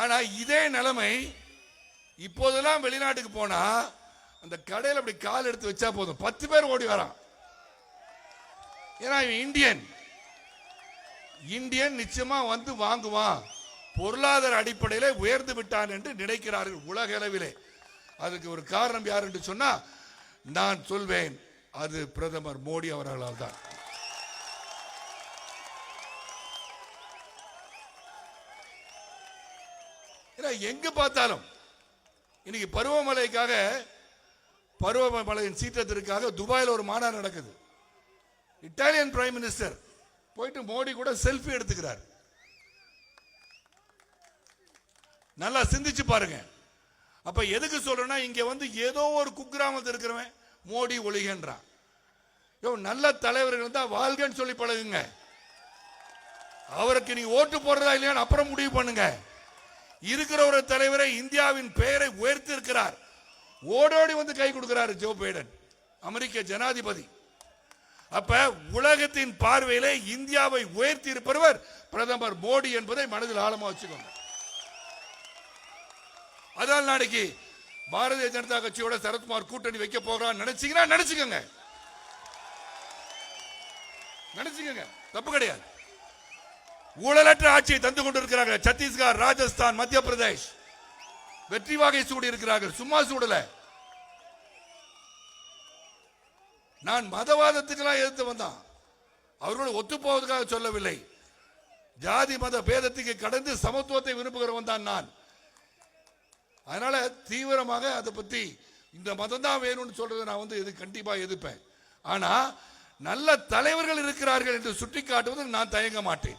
ஆனா இதே நிலைமை இப்போதெல்லாம் வெளிநாட்டுக்கு போனா அந்த கடையில் அப்படி கால் எடுத்து வச்சா போதும். பத்து பேர் ஓடி வரான். ஏன்னா இவன் இந்தியன். இந்தியன் நிச்சயமா வந்து வாங்குவான். பொருளாதார அடிப்படையில் உயர்ந்து விட்டான் என்று நினைக்கிறார்கள் உலக அளவிலே அதுக்கு ஒரு காரணம் யார் என்று சொன்னா நான் சொல்வேன் அது பிரதமர் மோடி அவர்களால் தான். ஏன்னா எங்க பார்த்தாலும் இன்னைக்கு பருவமழைக்காக பருவமழையின் சீற்றத்திற்காக துபாயில் ஒரு மாநாடு நடக்குது. இட்டாலியன் பிரைம் மினிஸ்டர் போயிட்டு மோடி கூட செல்ஃபி எடுத்துக்கிறார். நல்லா சிந்திச்சு பாருங்க. அப்ப எதுக்கு சொல்றேன்னா இங்க வந்து ஏதோ ஒரு குக்கிராமத்தில் இருக்கிறவன் மோடி ஒழிகின்றான் யோ நல்ல தலைவர்கள் தான் வாழ்கன்னு சொல்லி பழகுங்க. அவருக்கு நீ ஓட்டு போடுறதா இல்லையான்னு அப்புறம் முடிவு பண்ணுங்க. இருக்கிற ஒரு தலைவரை இந்தியாவின் பெயரை உயர்த்தி இருக்கிறார் ஓடோடி வந்து கை கொடுக்கிறார் ஜோ பைடன் அமெரிக்க ஜனாதிபதி. அப்ப உலகத்தின் பார்வையிலே இந்தியாவை உயர்த்தி இருப்பவர் பிரதமர் மோடி என்பதை மனதில் ஆழமா வச்சுக்கோங்க. அதால் நாளைக்கு பாரதிய ஜனதா கட்சியோட சரத்குமார் கூட்டணி வைக்க போகிறான்னு நினைச்சீங்கன்னா நினைச்சுக்கோங்க. நினைச்சுக்கோங்க. தப்பு கிடையாது. ஊழலற்ற ஆட்சியை தந்து கொண்டிருக்கிறார்கள். சத்தீஸ்கர் ராஜஸ்தான் மத்திய பிரதேஷ். வெற்றி வாகை சூடி இருக்கிறார்கள். சும்மா சூடல. நான் மதவாதத்துக்கெல்லாம் எதிர்த்து வந்தான். அவர்களோடு ஒத்து போவதற்காக சொல்லவில்லை. ஜாதி மத பேதத்துக்கு கடந்து சமத்துவத்தை விரும்புகிறவன் தான் நான். அதனால தீவிரமாக அதை பத்தி இந்த மதம் தான் வேணும்னு சொல்றதை நான் வந்து இது கண்டிப்பா எதிர்ப்பேன். ஆனா நல்ல தலைவர்கள் இருக்கிறார்கள் என்று சுட்டிக்காட்டுவதற்கு நான் தயங்க மாட்டேன்.